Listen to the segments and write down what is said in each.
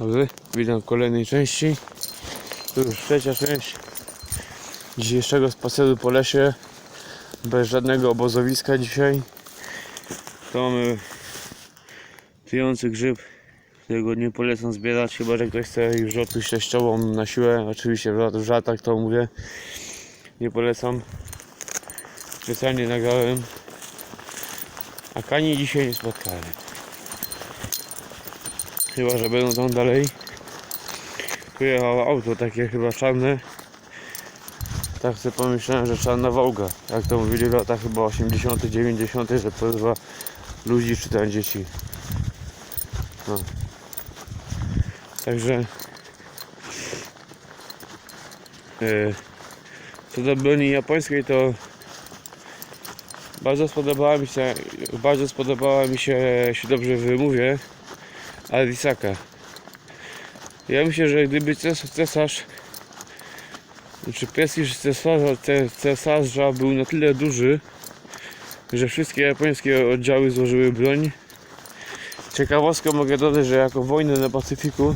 Dobry, witam w kolejnej części. Tu już trzecia część dzisiejszego spaceru po lesie. Bez żadnego obozowiska dzisiaj. To mamy tyjący grzyb, którego nie polecam zbierać, chyba że ktoś chce już rzutu śleściową na siłę. Oczywiście w żartach to mówię. Nie polecam. Specjalnie nagrałem. A kani dzisiaj nie spotkałem. Chyba, że będą tam dalej. Tu jechało auto takie chyba czarne. Tak sobie pomyślałem, że czarna Wołga. Jak to mówili w latach chyba 80 90 że porywa ludzi czy tam dzieci. No. Także e, co do broni japońskiej to bardzo spodobała mi się bardzo spodobała mi się, się dobrze wymówię Arisaka. Ja myślę, że gdyby ces- cesarz, czy prestiż cesarza, ce- cesarza był na tyle duży, że wszystkie japońskie oddziały złożyły broń. Ciekawostką mogę dodać, że jako wojnę na Pacyfiku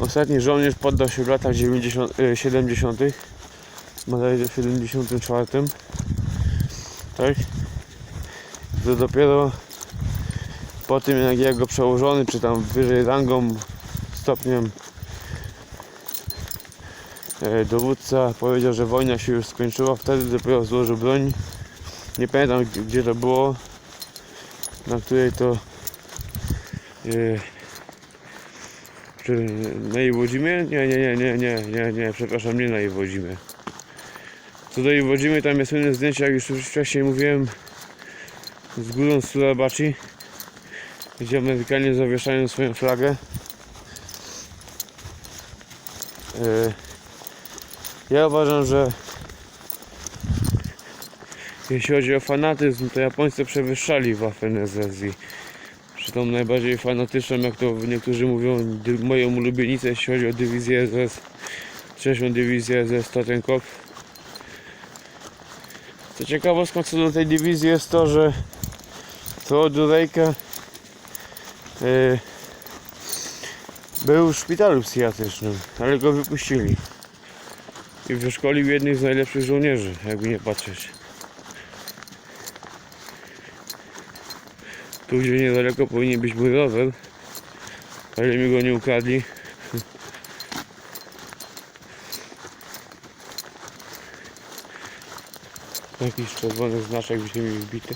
ostatni żołnierz poddał się w latach 90, e, 70. bodajże w 74. Tak? To dopiero po tym jak jego przełożony, czy tam wyżej rangą, stopniem e, dowódca powiedział, że wojna się już skończyła, wtedy dopiero złożył broń. Nie pamiętam gdzie- to było, na której to e, czy na Iwo Dzimie? Nie, nie, nie, nie, nie, nie, nie, przepraszam, nie na Iwo Dzimie. Co do Iwo Dzimy, tam jest słynne zdjęcie, jak już wcześniej mówiłem, z górą Surabachi gdzie Amerykanie zawieszają swoją flagę. E, Ja uważam, że jeśli chodzi o fanatyzm, to Japońcy przewyższali Waffen SS i tą najbardziej fanatyczną, jak to niektórzy mówią, moją ulubienicę, jeśli chodzi o dywizję SS, trzecią dywizję SS Totenkopf. Co ciekawostką co do tej dywizji jest to, że Teodorejka Yy, był w szpitalu psychiatrycznym, ale go wypuścili. I wyszkolił jednych z najlepszych żołnierzy, jakby nie patrzeć. Tu gdzie niedaleko powinien być mój rower, ale mi go nie ukradli. Jakiś czerwony znaczek w ziemi wbity.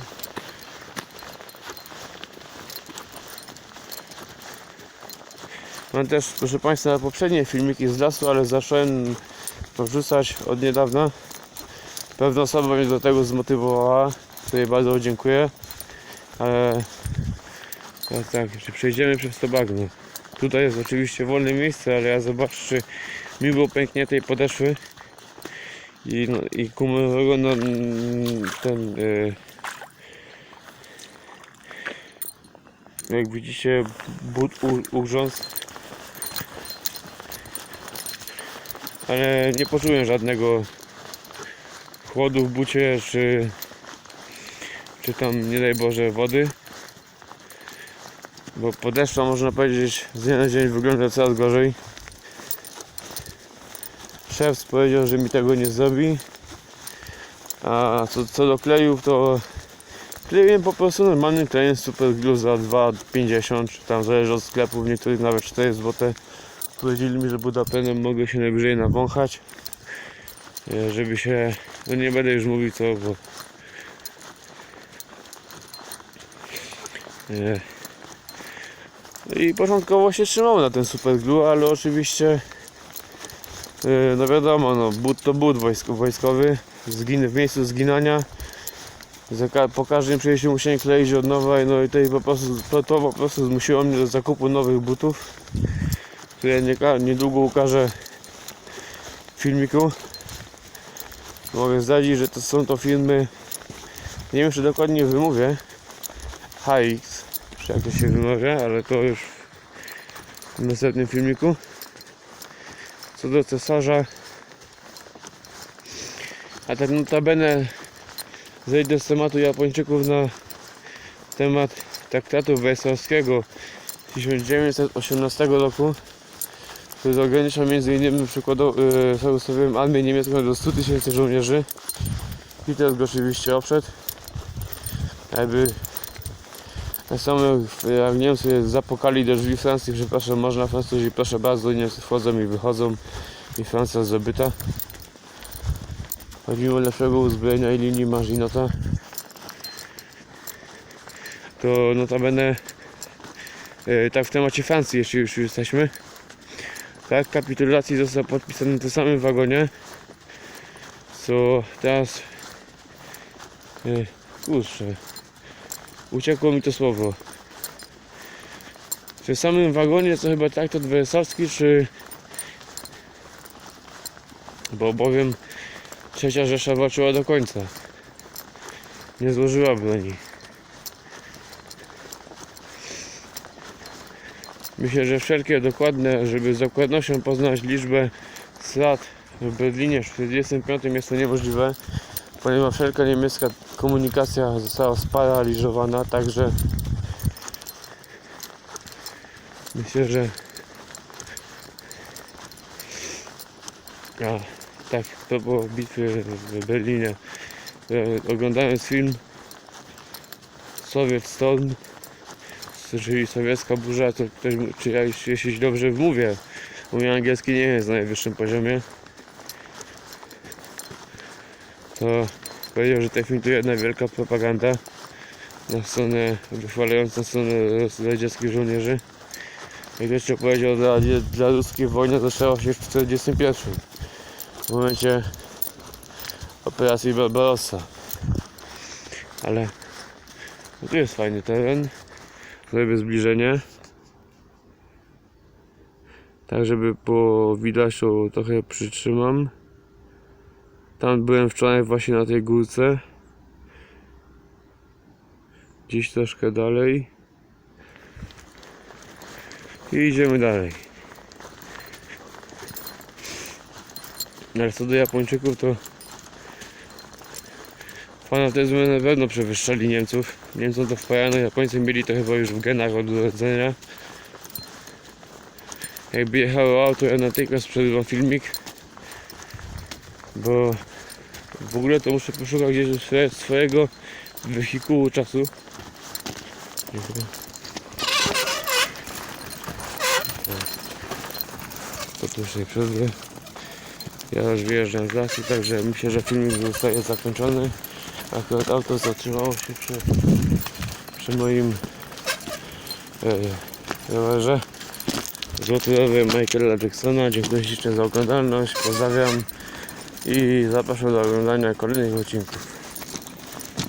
Mam też, proszę Państwa, poprzednie filmiki z lasu, ale zacząłem to wrzucać od niedawna. Pewna osoba mnie do tego zmotywowała, której bardzo dziękuję. Ale teraz tak, czy przejdziemy przez to bagno. Tutaj jest oczywiście wolne miejsce, ale ja zobaczę, czy mimo pękniętej podeszwy i, no, i kumulowego no, ten y, jak widzicie but u- ale nie poczułem żadnego chłodu w bucie, czy, czy tam nie daj Boże wody. Bo podeszła można powiedzieć z dnia na dzień wygląda coraz gorzej. Szef powiedział, że mi tego nie zrobi. A co, co do klejów to klejem po prostu normalnym klejem super glue za 2,50 czy tam zależy od sklepów, niektórych nawet 4 zł. Powiedzieli mi, że Budapenem mogę się najwyżej nawąchać. e, Żeby się. No nie będę już mówił co, bo. e, I początkowo się trzymało na ten super glue, ale oczywiście. e, No wiadomo, no, but to but wojsko, wojskowy. Zgin, w miejscu zginania. Po każdym przejściu musiałem kleić od nowa, no i to, po prostu, to, to po prostu zmusiło mnie do zakupu nowych butów które nie, niedługo ukażę w filmiku. Mogę zdradzić, że to są to filmy, nie wiem czy dokładnie wymówię, HX, czy jak to się wymawia, ale to już w następnym filmiku. Co do cesarza, a tak notabene zejdę z tematu Japończyków na temat traktatu wersalskiego 1918 roku, który ogranicza między innymi przykładowo yy, ustawiłem armię niemiecką do 100 tysięcy żołnierzy. Hitler go oczywiście oprzedł. Jakby samo jak Niemcy zapukali do drzwi Francji, przepraszam, można Francuzi, proszę bardzo, Niemcy wchodzą i wychodzą i Francja zdobyta. Choć o lepszego uzbrojenia i linii Marzinota, to notabene e, tak w temacie Francji, jeśli już jesteśmy. Tak, kapitulacji został podpisany w tym samym wagonie, co teraz e, kurczę, uciekło mi to słowo. W tym samym wagonie, co chyba traktat wersowski, czy bo bowiem trzecia Rzesza walczyła do końca. Nie złożyła broni. Myślę, że wszelkie dokładne, żeby z dokładnością poznać liczbę strat w Berlinie w 1945 jest to niemożliwe, ponieważ wszelka niemiecka komunikacja została sparaliżowana, także myślę, że a, tak, to było bitwy w Berlinie. E, Oglądając film Sowiet Storm, czyli sowiecka burza, to ktoś, czy ja jeśli dobrze mówię, bo mój angielski nie jest na najwyższym poziomie, to powiedział, że ten film to jedna wielka propaganda na stronę, wychwalająca stronę radzieckich żołnierzy. Jak jeszcze powiedział, dla, dla ruskiej wojna zaczęła się w 1941 w momencie operacji Barbarossa. Ale no tu jest fajny teren. Zrobię zbliżenie. Tak, żeby widać, to trochę przytrzymam. Tam byłem wczoraj właśnie na tej górce. Gdzieś troszkę dalej. I idziemy dalej. Ale co do Japończyków, to fanatyzmy na pewno przewyższali Niemców. Niemcom to wpajano, Japońcy mieli to chyba już w genach od urodzenia. Jakby jechało auto, ja natychmiast przerywam filmik. Bo w ogóle to muszę poszukać gdzieś swoje- swojego wehikułu czasu. Tu się przerwę. Ja już wyjeżdżam z lasu, także myślę, że filmik zostaje zakończony. Akurat auto zatrzymało się przy, przy moim e, rowerze. Złoty rower Michaela Jacksona. Dziękuję ślicznie za oglądalność. Pozdrawiam i zapraszam do oglądania kolejnych odcinków.